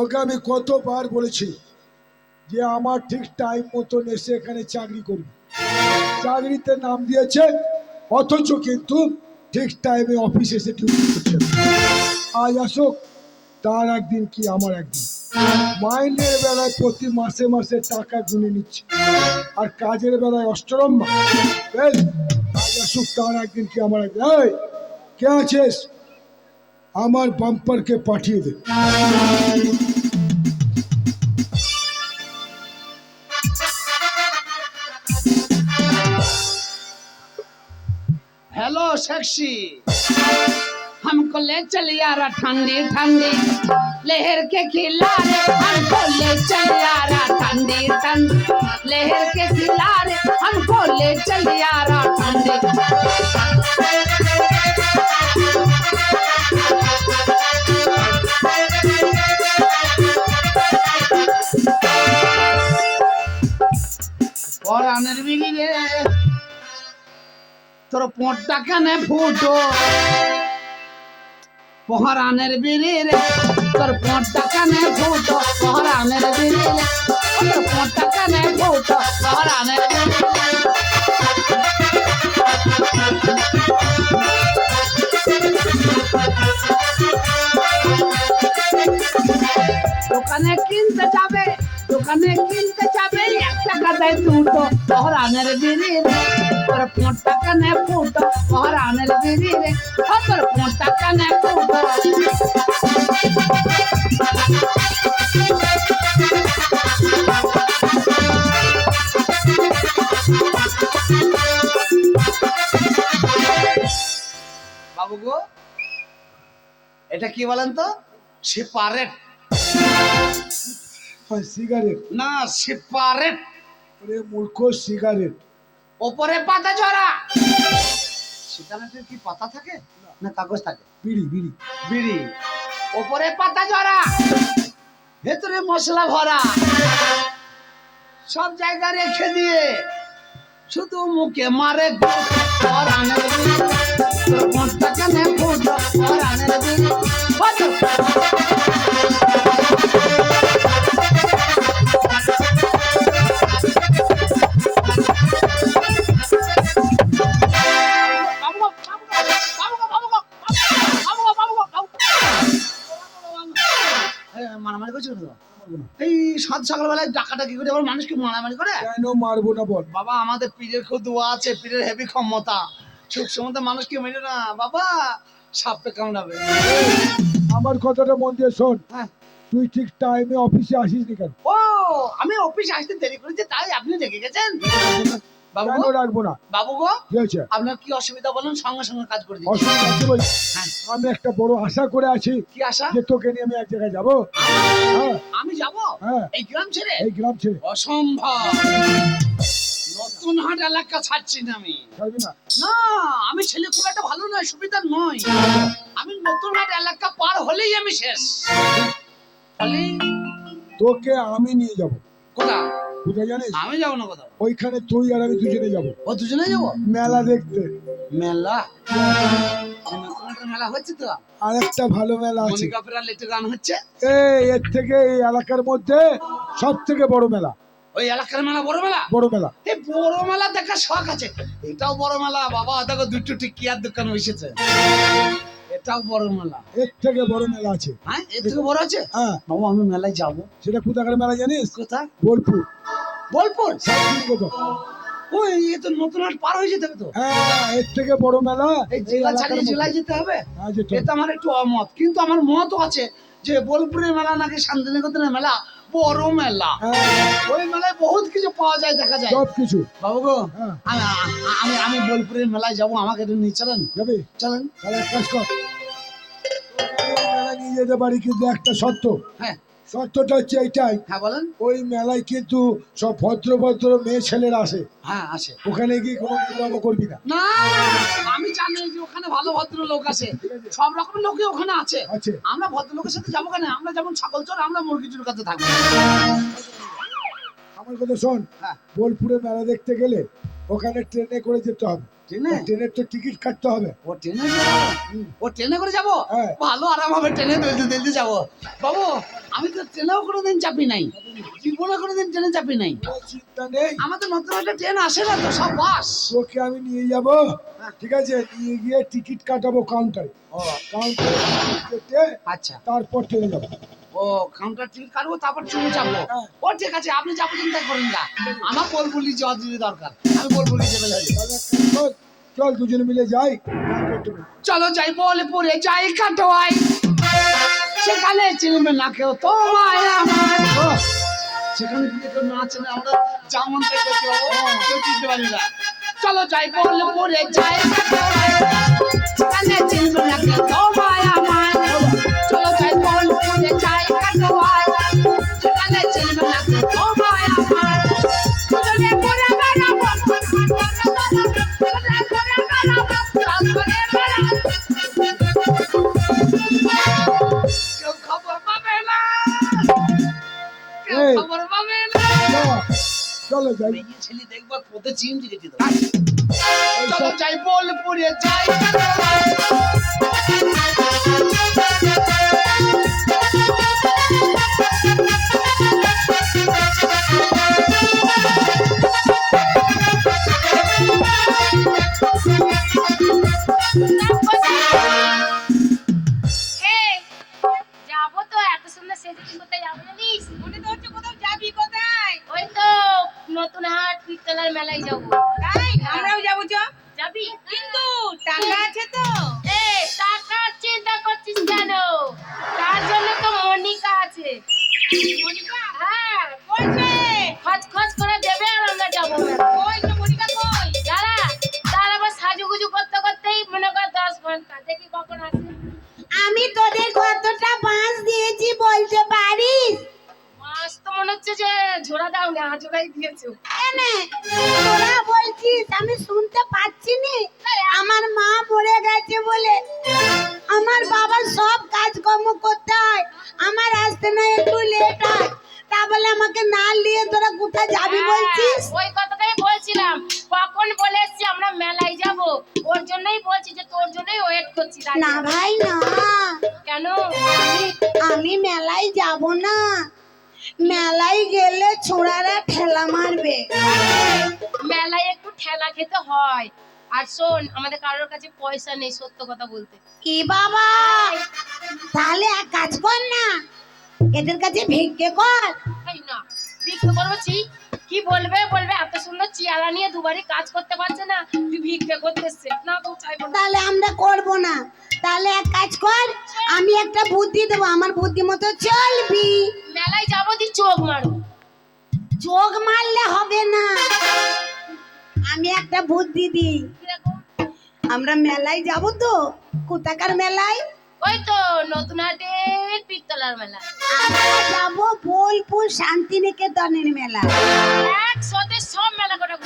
ওকে আমি কতবার বলেছি যে আমার ঠিক টাইম মতন এসে এখানে চাকরি করবি। চাকরিতে নাম দিয়েছে, অথচ কিন্তু ঠিক টাইমে অফিসে এসে ডিউটি করছে আজ আসুক, তার একদিন কি আমার একদিন। মাইনের বেলায় প্রতি মাসে মাসে টাকা গুনে নিচ্ছে। আর কাজের বেলায় অষ্টরম্মা বেশ আজ আসুক, তার একদিন কি আমার একদিন। এই, কে আছিস? আমার বাম্পারকে পাঠিয়ে দে। Hello sexy. हमको ले चल यारा ठंडी ठंडी। लहर के खिलारे हमको ले चल यारा ठंडी ठंडी। लहर के खिलारे हमको ले चल यारा ठंडी। और आने भी रे তোর পোঁটটা কানে ফুটো পহরানের বিড়ি রে তোর পোঁটটা কানে ফুটো পহরানের বিড়ি রে তোর পোঁটটা কানে ফুটো পহরানের বিড়ি রে। দোকানে কিনতে যাবে দোকানে কিনতে যাবে, এক টাকা দেয় দুটো। পহরানের বিড়ি রে, তোর পাঁচ টাকা ফুটো। পহরানের বিড়ি রে তোর পাঁচ টাকা ফুটো। বাবু গো, এটা কি বলেন তো? সিপারেট আর সিগারেট। না সিপারেট ওরে মূর্খ সিগারেট। ওপরে পাতা ঝরা। সিগারেটের কি পাতা থাকে? না। কাগজ থাকে? বিড়ি বিড়ি। বিড়ি। ওপরে পাতা ঝরা। ভেতরে মশলা ভরা। সব জায়গায় রেখে দিয়ে শুধু মুখে মারে গুড়, বিড়ি। তোর মোটটা কানে ফুটো, পরাণের বিড়ি। এই সকালবেলায় ডাকাটা কি করে? আবার মানুষকে মারামারি করে? কেন মারবো না বল? বাবা আমাদের পীরের খুব দোয়া আছে পীরের হেভি ক্ষমতা। সুখ সমতে মানুষকে মেরে না। বাবা সাপে কামড়াবে। আমার কথাটা মন দিয়ে শোন। হ্যাঁ। তুই ঠিক টাইমে অফিসে আসিস নি কেন? ও আমি অফিসে আসতে দেরি করেছি তাই আপনি দেখে গেছেন? কেন রাখব না? বাবু গো? কি হয়েছে? আপনার কি অসুবিধা বলুন সঙ্গে সঙ্গে কাজ করে দিচ্ছি। অসুবিধা বল। হ্যাঁ। আমি একটা বড় আশা করে আছি কি আশা? যে তোকে নিয়ে আমি এক জায়গায় যাব। হ্যাঁ। আমি যাব? হ্যাঁ। এই গ্রাম ছেড়ে? এই গ্রাম ছেড়ে। অসম্ভব। নতুন হাট এলাকা ছাড়ছি না আমি। না? আমি ছেলে খুব একটা ভালো নয় সুবিধা নয়। আমি নতুন হাট এলাকা পার হলেই আমি শেষ। তোকে আমি নিয়ে যাব। কোথা কোথায় জানিস? আমি যাব না কোথাও। ওইখানে তুই আর আমি দুজনে যাব। ও দুজনে যাব? মেলা দেখতে। মেলা? মেলা হচ্ছে তো। আর একটা ভালো মেলা আছে। গান হচ্ছে? এই এর থেকে এই এলাকার মধ্যে সব থেকে বড় মেলা। ওই এলাকার মেলা বড় মেলা? বড় মেলা। এই বড় মেলা দেখার শখ আছে। এটাও বড় মেলা। বাবা দেখো দুটো টিকিয়ার দোকান বসেছে। এটাও বড় মেলা। এর থেকে বড় মেলা আছে। হ্যাঁ এর থেকে বড় আছে? হ্যাঁ। বাবু আমি মেলায় যাব। সেটা কোথাকার মেলা জানিস? কোথায়? বোলপুর। বোলপুর? ওই এ তো নতুন হাট পার হয়ে যেতে হবে তো। হ্যাঁ এর থেকে বড় মেলা এই জেলা ছাড়িয়ে জেলায় যেতে হবে? হ্যাঁ এটা আমার একটু অমত। কিন্তু আমার মতও আছে যে বোলপুরের মেলা নাকি শান্তিনিকেতনের মেলা বড় মেলা। হ্যাঁ। ওই মেলায় বহুত কিছু পাওয়া যায় দেখা যায়। সব কিছু। বাবু গো হ্যাঁ। আমি আমি বোলপুরের মেলায় যাব আমাকে একটু নিয়ে চলেন। যাবি? চলেন। তাহলে এক কাজ কর। যেতে পারি কিন্তু একটা শর্ত। হ্যাঁ। শর্তটা হচ্ছে এইটাই। হ্যাঁ বলেন। ওই মেলায় কিন্তু সব ভদ্র ভদ্র মেয়ে ছেলেরা আসে। হ্যাঁ আসে। ওখানে গিয়ে কোনো কর্ম করবি না। না আমি জানি যে ওখানে ভালো ভদ্র লোক আছে। সব রকমের লোকই ওখানে আছে। আছে। আমরা ভদ্রলোকের সাথে যাব কেন? আমরা যেমন ছাগল চোর আমরা মুরগি চোর কাছে থাকব। আমার কথা শোন। হ্যাঁ। বোলপুরে মেলা দেখতে গেলে ওখানে ট্রেনে করে যেতে হবে। ট্রেনে? ট্রেনের তো টিকিট কাটতে হবে। ও ট্রেনে? ও ট্রেনে করে যাব? হ্যাঁ। ভালো আরাম হবে ট্রেনে দুলতে দুলতে যাব। বাবু আমি তো ট্রেনেও কোনোদিন চাপি নাই। জীবনে কোনোদিন ট্রেনে চাপি নাই। কোনো চিন্তা নেই। আমাদের নতুন একটা ট্রেন আসে না তো সব বাস। তোকে আমি নিয়ে যাব। ঠিক আছে? নিয়ে গিয়ে টিকিট কাটাবো কাউন্টারে ও। কাউন্টারে আচ্ছা। তারপর ট্রেনে যাব। ও কাউন্টার টিকিট কাটবো তারপর ট্রেনে চাপবো। হ্যাঁ। ও ঠিক আছে আপনি যাব চিন্তা করেন না আমার বলবুলি যদি দরকার। আমি বলবুলি যাবে চল দুজনে মিলে যাই। চলো যাই বলে পরে যাই কাটোয়াই সেখানে চিনবে না কেউ তোমায় আমার সেখানে গিয়ে কেউ নাচ না আমরা যেমন থেকে কেউ কেউ চিনতে পারি না। চলো যাই বলে পরে যাই কাটোয়াই সেখানে চিনবে না কেউ তোমায় ছেলে দেখবার পথে চিমটি কেটে দেবো। চলো যাই। যাই আমি মেলায় যাব না। মেলায় গেলে ছোড়ারা ঠেলা মারবে। মেলায় একটু ঠেলা খেতে হয়। আর শোন আমাদের কারোর কাছে পয়সা নেই সত্য কথা বলতে। কি বাবা? তাহলে এক কাজ কর না। এদের কাছে ভিক্ষে কর। তাই না ভিক্ষে করবছি কি বলবে বলবে এত সুন্দর চেয়ারা নিয়ে দুবারই কাজ করতে পারছে না তুই ভিক্ষে করতে না তো চাইব তাহলে আমরা করব না। তাহলে এক কাজ কর আমি একটা বুদ্ধি দেবো আমার বুদ্ধি মতো চলবি। মেলায় যাব তুই চোখ মারো চোখ মারলে হবে না। আমি একটা বুদ্ধি দিই? আমরা মেলায় যাব তো কোথাকার মেলায়? ওই তো নতুন হাটের পিতলার মেলা। আমরা যাব বোলপুর শান্তিনিকেতনের মেলা। একসাথে সব মেলা ঘুরবো।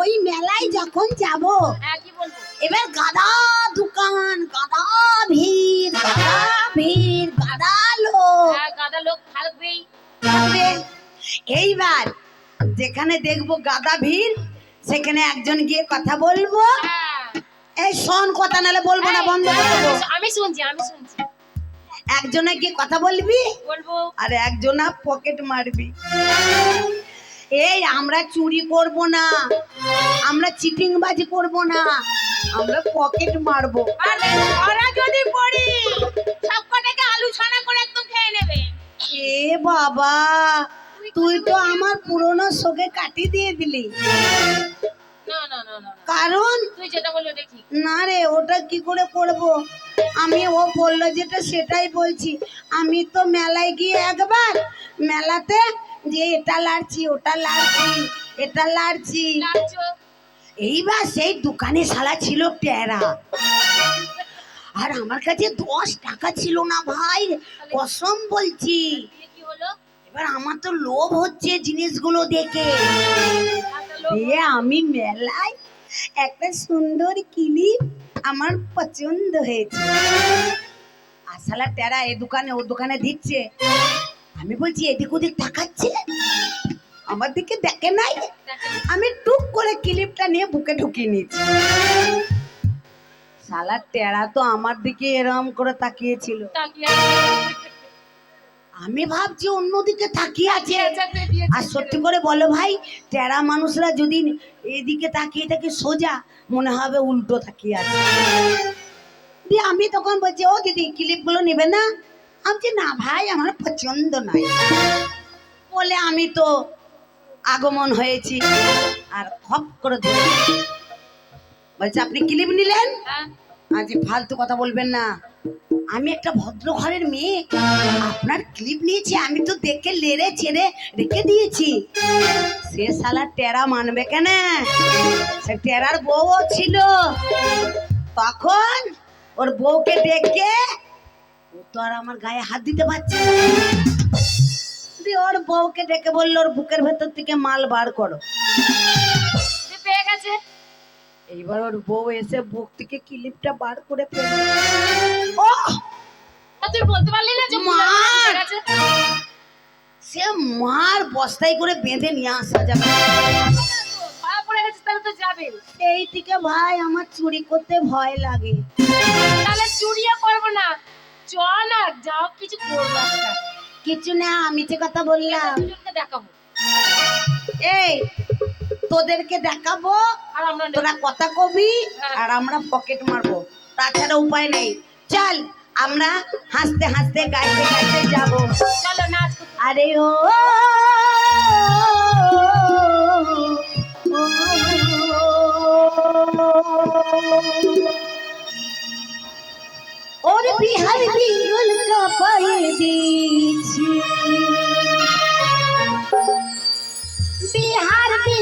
ওই মেলায় যখন যাব হ্যাঁ এবার গাদা দোকান গাদা ভিড় গাদা ভিড় গাদা লোক। হ্যাঁ গাদা লোক থাকবেই। থাকবে। এইবার যেখানে দেখব গাদা ভিড় সেখানে একজন গিয়ে কথা বলব। হ্যাঁ। এই শোন কথা নালে বলব না বন্ধ করে আমি শুনছি আমি শুনছি। একজনে গিয়ে কথা বলবি? বলব। আর একজনা পকেট মারবি। এই আমরা চুরি করব না। আমরা চিটিংবাজি করব না। আমরা পকেট মারবো। আরে ওরা যদি পড়ি সব কটাকে আলু ছানা করে একদম খেয়ে নেবে। এ বাবা তুই তো আমার পুরনো শোকে কাটি দিয়ে দিলি। কারণ তুই যেটা বলল দেখি না রে ওটা কি করে করব? আমি ও বলল যেটা সেটাই বলছি। আমি তো মেলায় গিয়ে একবার মেলাতে যে এটা লাড়ছি ওটা লাড়ছি এটা লাড়ছি। এইবার সেই দোকানে শালা ছিল টেরা আর আমার কাছে দশ টাকা ছিল না ভাই কসম বলছি। এবার আমার তো লোভ হচ্ছে জিনিসগুলো দেখে। এ আমি মেলায় একটা সুন্দর কিলিপ আমার পছন্দ হয়েছে। আসালা টেরা এ দোকানে, ও দোকানে দিচ্ছে। আমি বলছি, এদিক ওদিক তাকাচ্ছে? আমার দিকে দেখে নাই? আমি টুক করে ক্লিপটা নিয়ে বুকে ঢুকিয়ে নিয়েছি। শালা টেরা তো আমার দিকে এরম করে তাকিয়েছিল। তাকিয়ে আমি ভাবছি অন্যদিকে তাকিয়ে আছে। আর সত্যি করে বলো ভাই টেরা মানুষরা যদি এদিকে তাকিয়ে থাকে সোজা মনে হবে উল্টো তাকিয়ে আছে। দিয়ে আমি তখন বলছি ও দিদি ক্লিপগুলো নেবে না? আমি না ভাই আমার পছন্দ নাই বলে আমি তো আগমন হয়েছি। আর খপ করে ধরে বলছে আপনি ক্লিপ নিলেন? হ্যাঁ। আজ ফালতু কথা বলবেন না। আমি একটা ভদ্র ঘরের মেয়ে। আপনার ক্লিপ নিয়েছি, আমি তো দেখে লেড়ে ছেড়ে রেখে দিয়েছি। সে শালা টেরা মানবে কেন? সে টেরার বউও ছিল। তখন ওর বউকে ডেকে ও তো আর আমার গায়ে হাত দিতে পারছে ওর বউকে ডেকে বলল, ওর বুকের ভেতর থেকে মাল বার করো। পেয়ে গেছে। এইবার ওর বউ এসে বুক থেকে ক্লিপটা বার করে ফেলল ও! তুই বলতে পারলি না যে মা! পেয়ে গেছে সে মার বস্তায় করে বেঁধে নিয়ে আসা যাবে। ধরা পড়ে গেছে তাহলে তো যাবে। সেই থেকে ভাই আমার চুরি করতে ভয় লাগে। তাহলে চুরিও করব না। চ না যাও কিছু করব কিছু না আমি যে কথা বললাম। দেখাবো। এই তোদেরকে দেখাবো আর আমরা তোরা কথা কবি হ্যাঁ। আর আমরা পকেট মারবো তাছাড়া উপায় নেই চল আমরা হাসতে হাসতে গাইতে গাইতে যাব চলো নাচ আরে ও ওর বিহার বিগুল কাপায়ে দিয়েছি Bihar বিগুল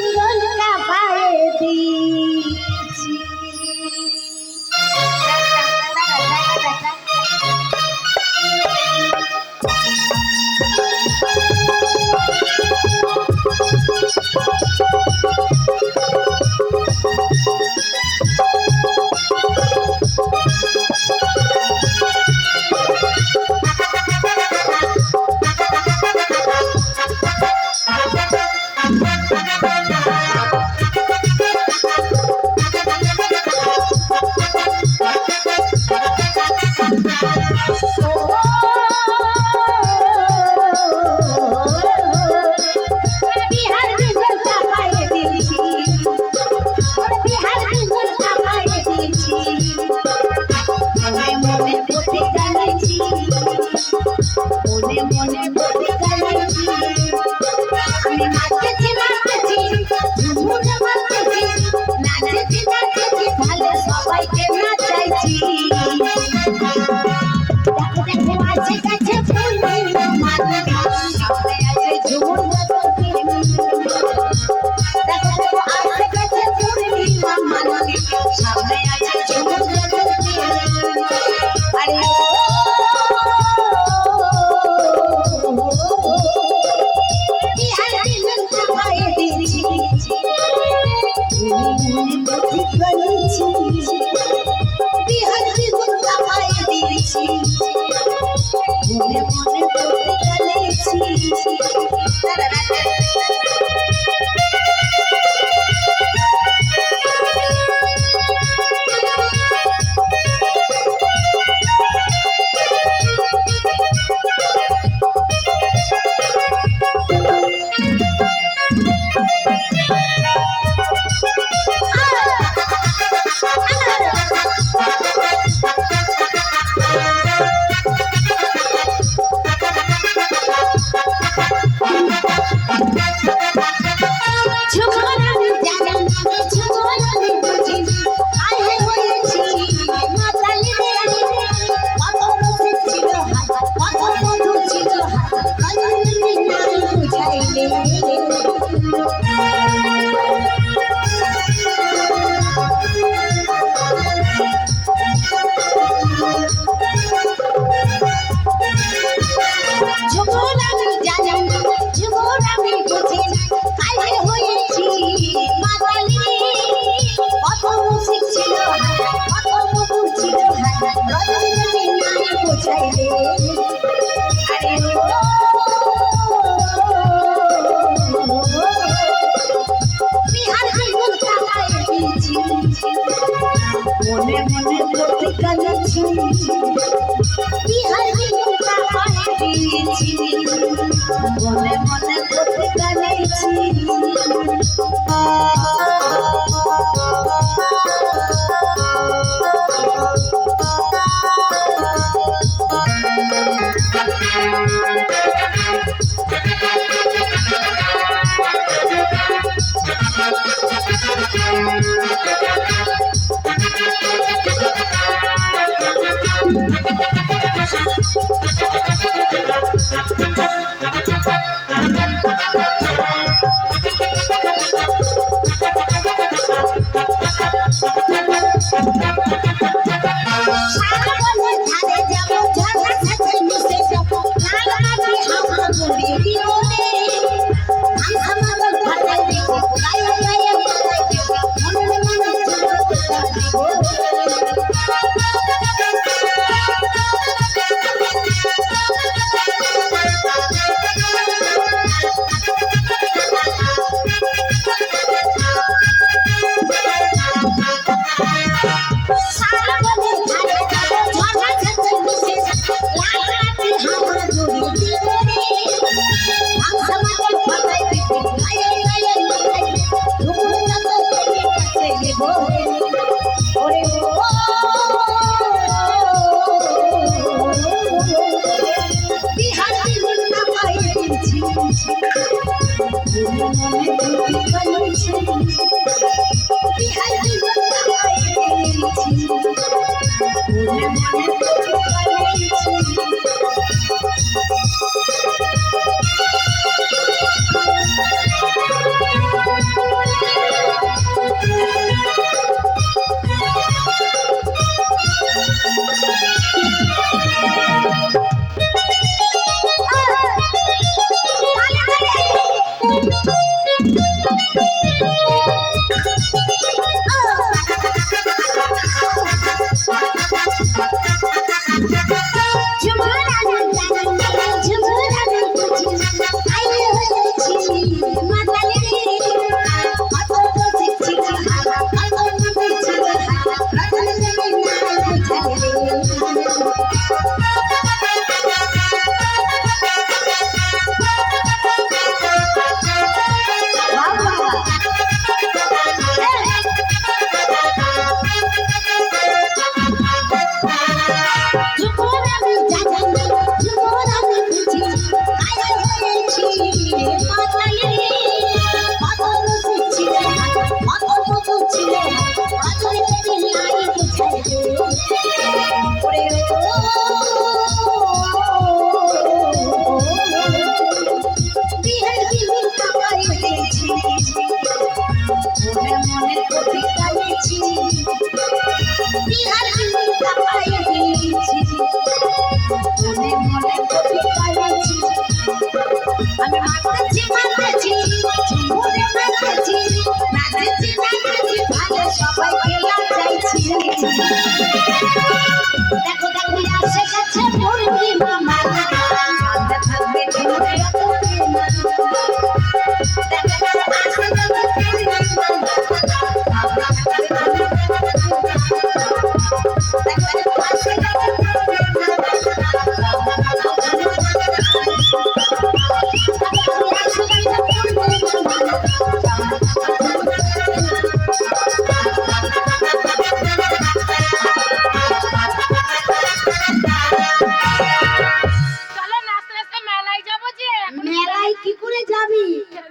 thank you. Thank you.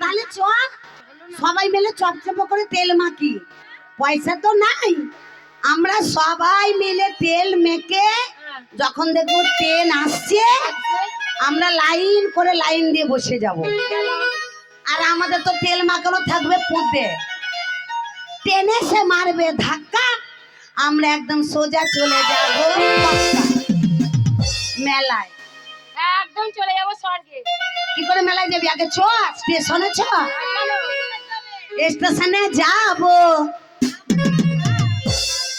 তাহলে চ সবাই মিলে চপচপ করে তেল মাখি। পয়সা তো নাই। আমরা সবাই মিলে তেল মেখে যখন দেখব ট্রেন আসছে আমরা লাইন করে লাইন দিয়ে বসে যাব। আর আমাদের তো তেল মাখানো থাকবে পুঁতে। ট্রেনে সে মারবে ধাক্কা আমরা একদম সোজা চলে যাব মেলায়। একদম চলে যাব স্বর্গে। কি করে মেলায় যাবি? আগে চ স্টেশনে চ। স্টেশনে যাব।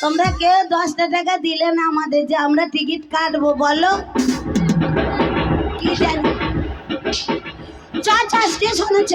তোমরা কেউ দশটা টাকা দিলে না আমাদের যে আমরা টিকিট কাটবো, বলো? কি জানি। চ চ স্টেশনে চ।